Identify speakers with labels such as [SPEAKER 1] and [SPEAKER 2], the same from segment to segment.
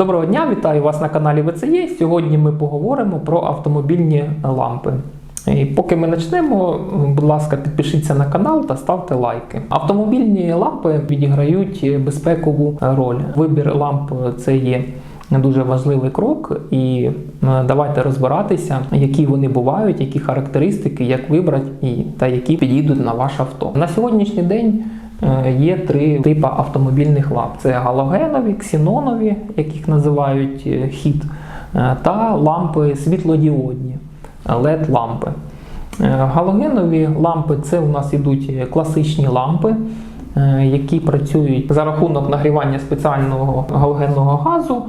[SPEAKER 1] Доброго дня, вітаю вас на каналі ВЦЄ. Сьогодні ми поговоримо про автомобільні лампи. І поки ми почнемо, будь ласка, підпишіться на канал та ставте лайки. Автомобільні лампи відіграють безпекову роль. Вибір ламп це є дуже важливий крок, і е, давайте розбиратися, які вони бувають, які характеристики, як вибрати і та які підійдуть на ваше авто. На сьогоднішній день. Е, Є три типи автомобільних ламп: це галогенові, ксенонові, яких називають е, хід, е, та лампи світлодіодні, led лампи. Галогенові лампи це у нас ідуть класичні лампи, які працюють за рахунок нагрівання спеціального галогенного газу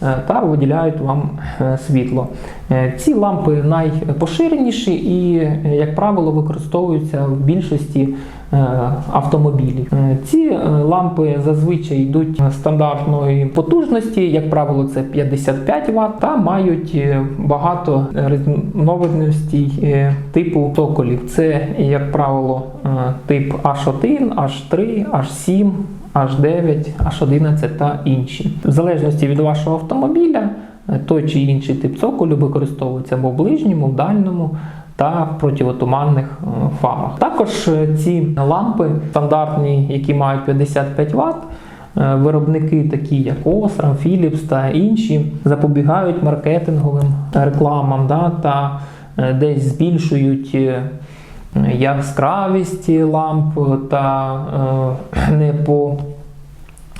[SPEAKER 1] та виділяють вам е, світло. Е, Ці лампи найпоширеніші і, е, як правило, використовуються в більшості е, автомобілів. Е, Ці е, лампи зазвичай йдуть стандартної потужності, як правило, це 55 Вт, та мають е, багато різновидностей е, типу цоколів. Це, як правило, е, тип H1, H3, H7. H9, H11 та інші. В залежності від вашого автомобіля, е, той чи інший тип цоколю використовується або в ближньому, в дальньому та противотуманних е, фарах. Також е, ці лампи стандартні, які мають 55 Вт, виробники, такі як Osram, Philips та інші, запобігають маркетинговим рекламам да, та десь збільшують. Е, яскравість ламп та е, не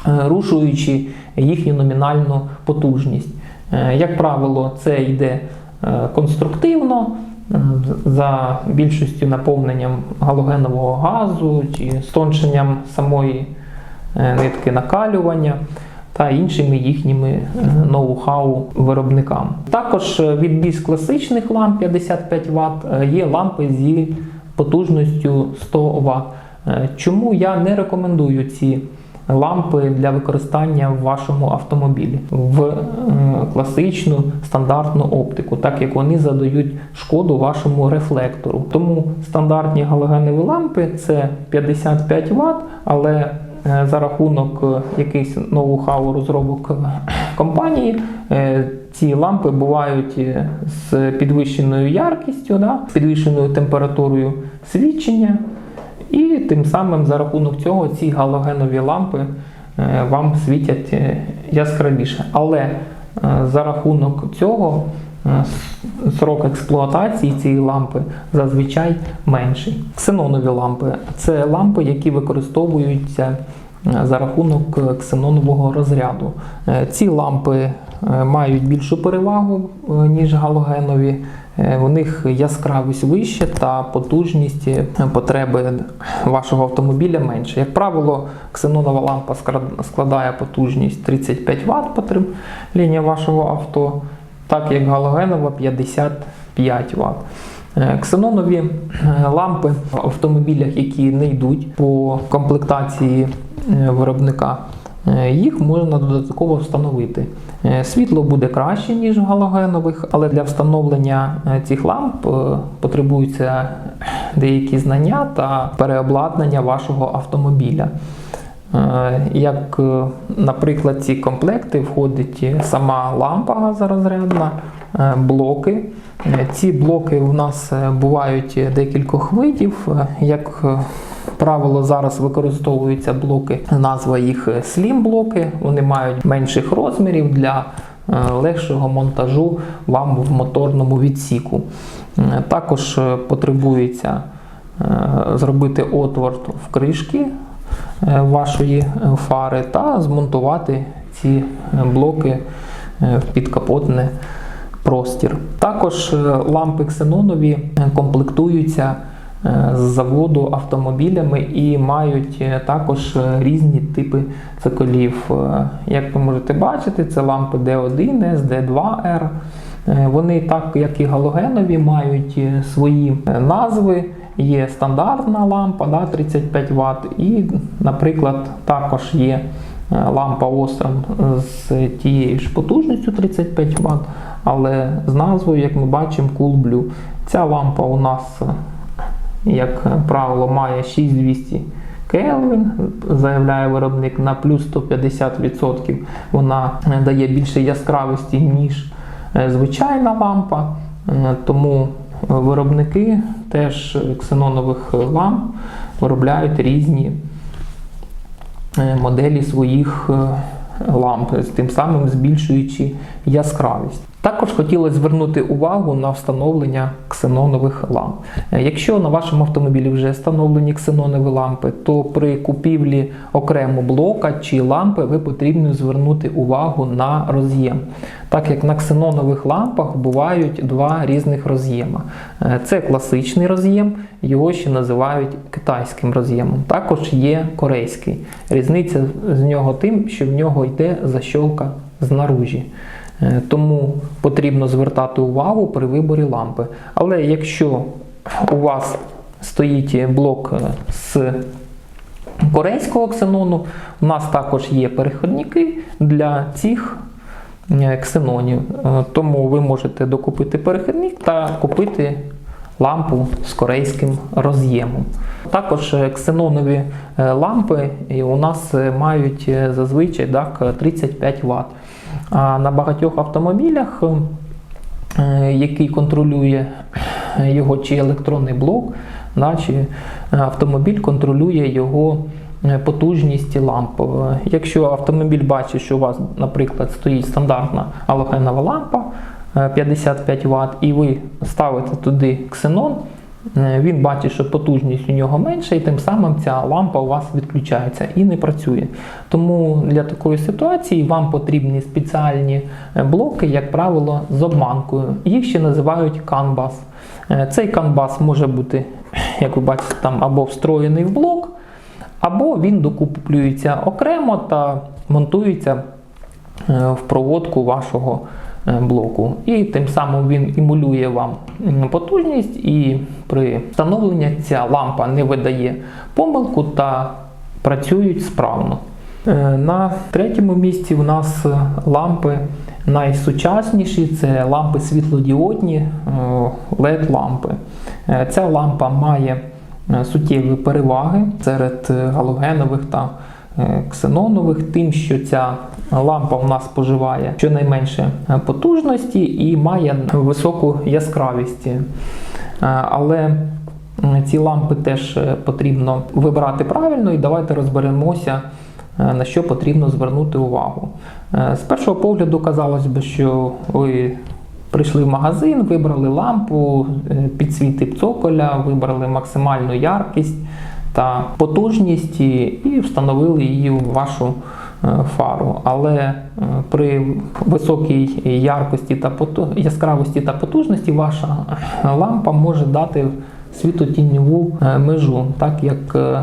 [SPEAKER 1] порушуючи їхню номінальну потужність. Е, Як правило, це йде е, конструктивно, е, за більшістю наповненням галогенового газу чи стонченням самої е, нитки накалювання та іншими їхніми е, ноу-хау виробникам. Також е, від більш класичних ламп 55 Вт є лампи зі потужністю 100 Вт. Е, Чому я не рекомендую ці лампи для використання в вашому автомобілі в е, класичну стандартну оптику, так як вони задають шкоду вашому рефлектору. Тому стандартні галогенові лампи це 55 Вт, але е, за рахунок якихось ноу-хау розробок компанії ці лампи бувають з підвищеною яркістю, да, підвищеною температурою свідчення. І тим самим за рахунок цього ці галогенові лампи е, вам світять е, яскравіше. Але е, за рахунок цього срок експлуатації цієї лампи зазвичай менший. Ксенонові лампи це лампи, які використовуються за рахунок е, ксенонового розряду. Е, Ці лампи е, мають більшу перевагу, е, ніж галогенові. Е, У них яскравість вища та потужність е, потреби вашого автомобіля менше. Як правило, ксенонова лампа складає потужність 35 Вт потребління вашого авто, так як галогенова 55 Вт. Е, Ксенонові е, лампи в автомобілях, які не йдуть по комплектації е, виробника, е, їх можна додатково встановити. Е, Світло буде краще, ніж в галогенових, але для встановлення е, цих ламп е, потребуються деякі знання та переобладнання вашого автомобіля. Е, Як, е, наприклад, ці комплекти входить сама лампа газорозрядна, е, блоки. Е, Ці блоки у нас е, бувають декількох видів. Е, Як е, правило, зараз використовуються блоки, назва їх е, Slim блоки. Вони мають менших розмірів для е, легшого монтажу вам в моторному відсіку. Е, Також потребується зробити отвор в кришки вашої фари та змонтувати ці блоки в підкапотне простір. Також лампи ксенонові комплектуються з заводу автомобілями і мають е, також е, різні типи цоколів. Е, Як ви можете бачити, це лампи D1, SD2R. Е, Вони, так як і галогенові, мають е, свої е, назви. Є стандартна лампа да, 35 Вт, і, наприклад, також є е, лампа Osram з тією ж потужністю 35 Вт, але з назвою, як ми бачимо, Cool Blue. Ця лампа у нас, е, як правило, має 6200 Келвін, заявляє виробник, на плюс 150% вона дає більше яскравості, ніж е, звичайна лампа. Е, Тому виробники теж ксенонових ламп виробляють різні е, моделі своїх ламп, тим самим збільшуючи яскравість. Також хотілося звернути увагу на встановлення ксенонових ламп. Е, Якщо на вашому автомобілі вже встановлені ксенонові лампи, то при купівлі окремо блока чи лампи ви потрібно звернути увагу на роз'єм. Так як на ксенонових лампах бувають два різних роз'єма. Е, Це класичний роз'єм, його ще називають китайським роз'ємом. Також є корейський. Різниця з нього тим, що в нього йде защолка знаружі. Е, Тому потрібно звертати увагу при виборі лампи. Але якщо у вас стоїть блок е, з корейського ксенону, у нас також є переходники для цих е, ксенонів. Тому ви можете докупити перехідник та купити лампу з корейським роз'ємом. Також ксенонові лампи у нас мають зазвичай так, 35 Вт. А на багатьох автомобілях, е, який контролює його чи електронний блок, да, чи е, автомобіль контролює його е, потужність ламп. Якщо автомобіль бачить, що у вас, наприклад, стоїть стандартна галогенова лампа е, 55 Вт, і ви ставите туди ксенон, він бачить, що потужність у нього менша, і тим самим ця лампа у вас відключається і не працює. Тому для такої ситуації вам потрібні спеціальні е, блоки, як правило, з обманкою. Їх ще називають CAN-BUS. Е, Цей CAN-BUS може бути, як ви бачите, там або встроєний в блок, або він докуплюється окремо та монтується е, в проводку вашого е, блоку. І тим самим він імулює вам потужність, і при встановленні ця лампа не видає помилку та працюють справно. Е, На третьому місці у нас е, лампи найсучасніші це лампи світлодіодні е, LED-лампи. Е, Ця лампа має е, суттєві переваги серед е, галогенових та е, ксенонових, тим, що ця лампа у нас споживає щонайменше е, потужності і має високу яскравість. Е, Але ці лампи теж е, потрібно вибирати правильно, і давайте розберемося, на що потрібно звернути увагу. З першого погляду казалось би, що ви прийшли в магазин, вибрали лампу, е, підсвіти цоколя, вибрали максимальну яркість та потужність і, встановили її в вашу фару. Але е, при високій яркості та яскравості та потужності ваша е, лампа може дати світлотіньову е, межу, так як е,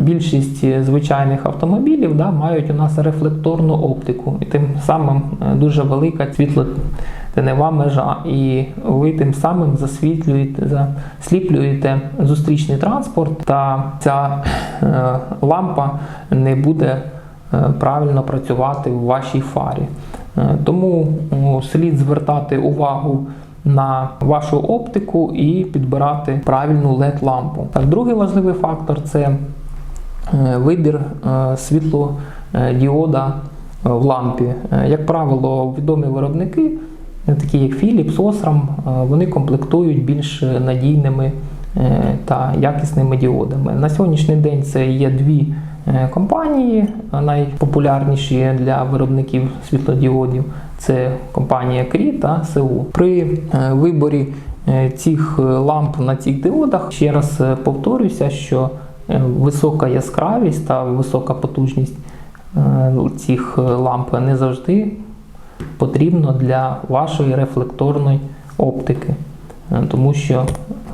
[SPEAKER 1] більшість звичайних автомобілів да, мають у нас рефлекторну оптику, і тим самим е, дуже велика світлотенева межа, і ви тим самим засвітлюєте, засліплюєте зустрічний транспорт, та ця е, лампа не буде е, правильно працювати в вашій фарі. Е, Тому слід звертати увагу на вашу оптику і підбирати правильну LED-лампу. Другий важливий фактор це е, вибір е, світлодіода е, в лампі. Е, Як правило, відомі виробники, е, такі як Philips, Osram, е, вони комплектують більш надійними е, та якісними діодами. На сьогоднішній день це є дві е, компанії, е, найпопулярніші для виробників світлодіодів. Це компанія Cree та СУ. При е, виборі е, цих ламп на цих діодах ще раз повторюся, що висока яскравість та висока потужність цих ламп не завжди потрібно для вашої рефлекторної оптики, тому що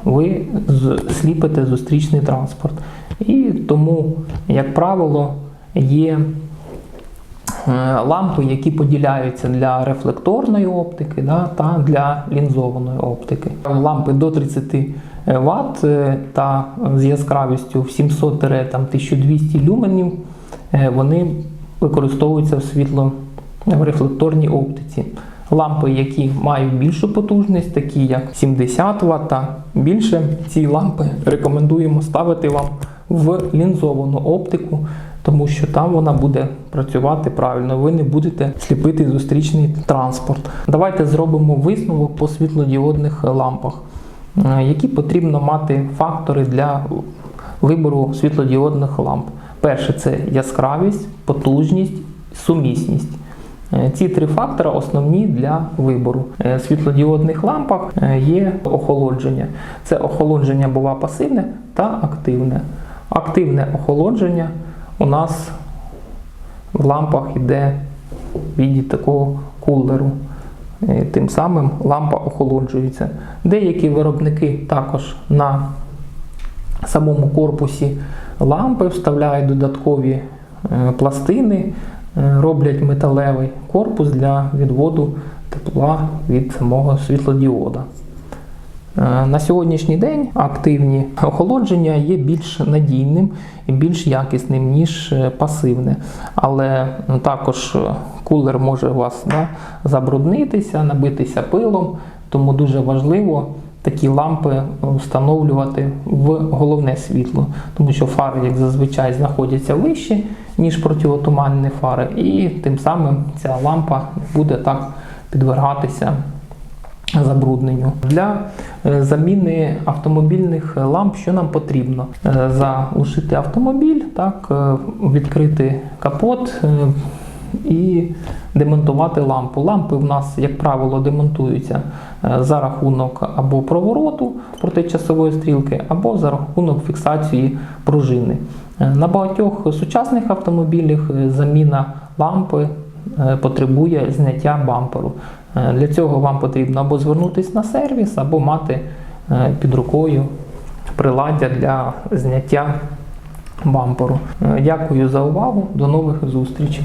[SPEAKER 1] ви сліпите зустрічний транспорт. І тому, як правило, є е, лампи, які поділяються для рефлекторної оптики да, та для лінзованої оптики. Лампи до 30 Вт та з яскравістю в 700-1200 люменів е, вони використовуються в світло в рефлекторній оптиці. Лампи, які мають більшу потужність, такі як 70 Вт та більше, ці лампи рекомендуємо ставити вам в лінзовану оптику, тому що там вона буде працювати правильно. Ви не будете сліпити зустрічний транспорт. Давайте зробимо висновок по світлодіодних лампах. Е, Які потрібно мати фактори для вибору світлодіодних ламп? Перше це яскравість, потужність, сумісність. Е, Ці три фактори основні для вибору. Е, В світлодіодних лампах е, є охолодження. Це охолодження бува пасивне та активне. Активне охолодження у нас в лампах йде в віді такого кулеру. Тим самим лампа охолоджується. Деякі виробники також на самому корпусі лампи вставляють додаткові пластини, роблять металевий корпус для відводу тепла від самого світлодіода. Е, На сьогоднішній день активні охолодження є більш надійним і більш якісним, ніж е, пасивне. Але ну, також е, кулер може у вас да, забруднитися, набитися пилом, тому дуже важливо такі лампи встановлювати в головне світло, тому що фари, як зазвичай, знаходяться вище, ніж противотуманні фари, і тим самим ця лампа буде так підвергатися забрудненню. Для е, заміни автомобільних ламп, що нам потрібно? Е, Заглушити автомобіль, так, е, відкрити капот і демонтувати лампу. Лампи в нас, як правило, демонтуються е, за рахунок або провороту протичасової стрілки, або за рахунок фіксації пружини. Е, На багатьох сучасних автомобілях е, заміна лампи потребує зняття бамперу. Для цього вам потрібно або звернутися на сервіс, або мати під рукою приладдя для зняття бамперу. Дякую за увагу. До нових зустрічей.